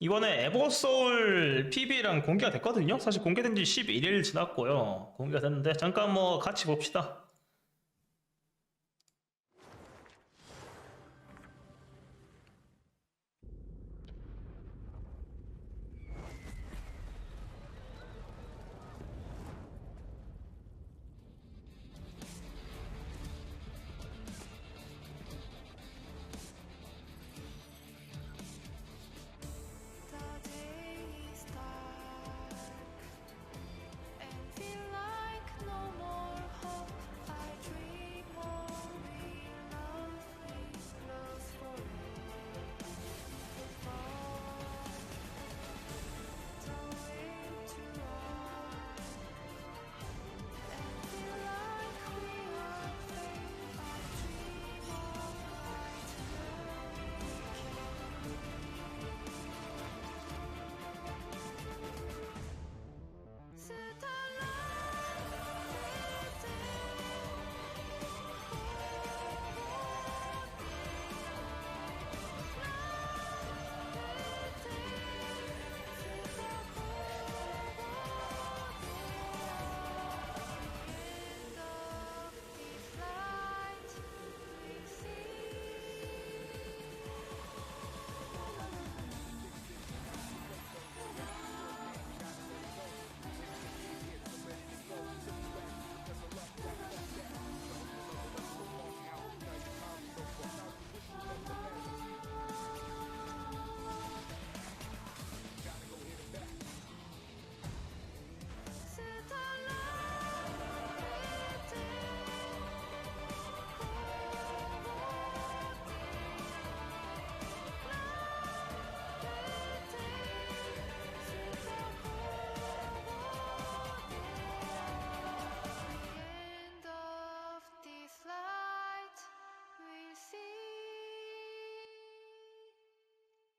이번에 에버소울 PB랑 공개가 됐거든요. 사실 공개된 지 11일 지났고요. 공개가 됐는데 잠깐 뭐 같이 봅시다.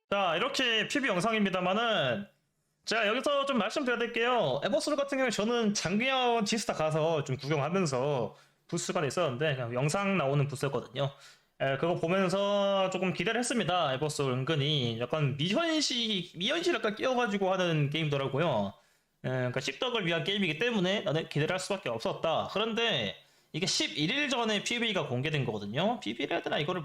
자, 이렇게 PB 영상입니다만은 제가 여기서 좀 말씀드려야 될게요. 에버소울 같은 경우에 저는 작년 지스타 가서 좀 구경하면서 부스가 있었는데 그냥 영상 나오는 부스였거든요. 에, 그거 보면서 조금 기대를 했습니다. 에버소울 은근히 약간 미현실 미현실 약간 끼워가지고 하는 게임더라고요. 에, 그러니까 씹덕을 위한 게임이기 때문에 나는 기대를 할 수밖에 없었다. 그런데 이게 11일 전에 PB가 공개된 거거든요. PB를 해야 되나 이거를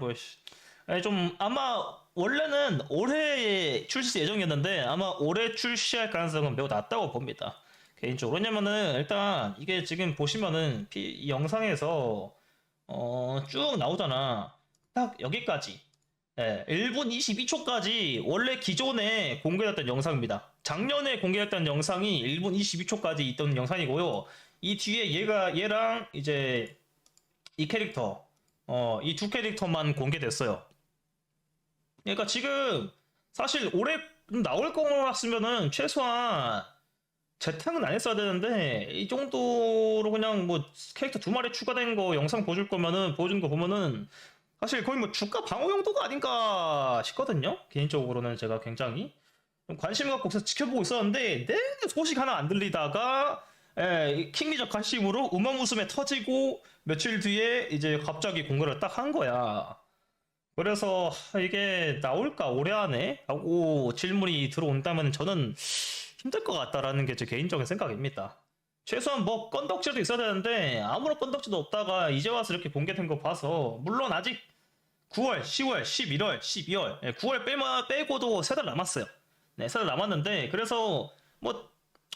뭐 에, 좀 아마 원래는 올해 출시 예정이었는데 아마 올해 출시할 가능성은 매우 낮다고 봅니다. 개인적으로 왜냐면은 일단 이게 지금 보시면은 피- 이 영상에서 어, 쭉 나오잖아. 딱 여기까지. 예, 1분 22초까지 원래 기존에 공개됐던 영상입니다. 작년에 공개했던 영상이 1분 22초까지 있던 영상이고요. 이 뒤에 얘가 얘랑 이제 이 캐릭터 어, 이 두 캐릭터만 공개됐어요. 그러니까 지금 사실 올해 나올 거였으면은 최소한 재탕은 안 했어야 되는데 이 정도로 그냥 뭐 캐릭터 두 마리 추가된 거 영상 보여줄 거면은 보여준 거 보면은 사실 거의 뭐 주가 방어 용도가 아닌가 싶거든요. 개인적으로는 제가 굉장히 좀 관심 갖고 계속 지켜보고 있었는데 내내 소식 하나 안 들리다가 예, 이 킹리적 가심으로 우마무스메 터지고 며칠 뒤에 이제 갑자기 공개를 딱 한 거야. 그래서 하, 이게 나올까 올해 안에 하고 질문이 들어온다면 저는 힘들 것 같다라는 게 제 개인적인 생각입니다. 최소한 뭐 건덕지도 있어야 되는데 아무런 건덕지도 없다가 이제 와서 이렇게 공개된 거 봐서 물론 아직 9월, 10월, 11월, 12월, 9월 빼마, 빼고도 세 달 남았어요. 네, 세 달 남았는데 그래서 뭐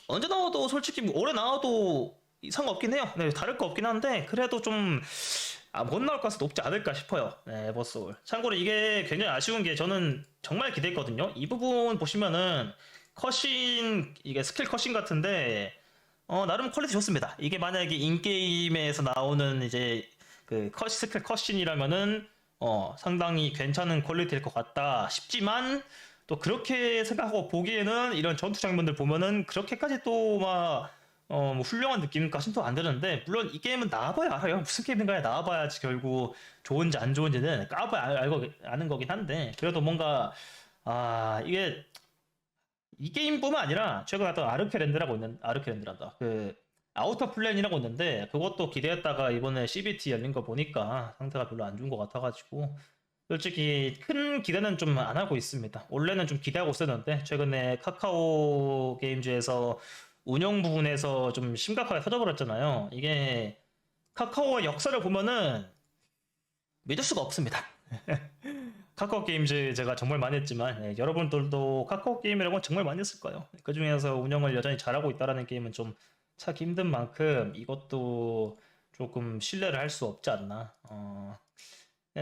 언제 나와도 솔직히 뭐 올해 나와도 상관없긴 해요. 네, 다를 거 없긴 한데 그래도 좀 아, 못 나올 가능성이 높지 않을까 싶어요. 네, 에버소울. 참고로 이게 굉장히 아쉬운 게 저는 정말 기대했거든요. 이 부분 보시면은 컷신, 이게 스킬 컷신 같은데, 어, 나름 퀄리티 좋습니다. 이게 만약에 인게임에서 나오는 이제 그 컷, 스킬 컷신이라면은, 어, 상당히 괜찮은 퀄리티일 것 같다 싶지만, 또 그렇게 생각하고 보기에는 이런 전투 장면들 보면은 그렇게까지 또 막, 어, 뭐 훌륭한 느낌까지는 또 안 드는데, 물론 이 게임은 나와봐야 알아요. 무슨 게임인가에 나와봐야지 결국 좋은지 안 좋은지는 까봐야 알, 알고, 아는 거긴 한데, 그래도 뭔가, 아, 이게, 이 게임뿐만 아니라, 최근에 나왔던 아르케랜드라고 있는, 아르케랜드란다. 그, 아우터 플랜이라고 있는데, 그것도 기대했다가 이번에 CBT 열린 거 보니까 상태가 별로 안 좋은 것 같아가지고, 솔직히 큰 기대는 좀 안 하고 있습니다. 원래는 좀 기대하고 있었는데 최근에 카카오 게임즈에서 운영 부분에서 좀 심각하게 터져버렸잖아요. 이게 카카오의 역사를 보면은 믿을 수가 없습니다. 카카오 게임즈 제가 정말 많이 했지만 예, 여러분들도 카카오 게임이라고 정말 많이 했을 거예요. 그 중에서 운영을 여전히 잘하고 있다라는 게임은 좀 찾기 힘든 만큼 이것도 조금 신뢰를 할 수 없지 않나. 어, 네,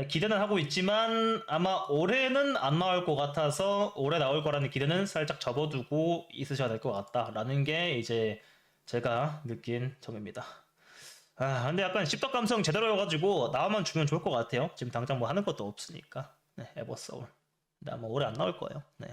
기대는 하고 있지만 아마 올해는 안 나올 것 같아서 올해 나올 거라는 기대는 살짝 접어두고 있으셔야 될 것 같다라는 게 이제 제가 느낀 점입니다. 아, 근데 약간 씹덕 감성 제대로여가지고 나와만 주면 좋을 것 같아요. 지금 당장 뭐 하는 것도 없으니까. 네, 에버서울. 근데 아마 올해 안 나올 거예요. 네.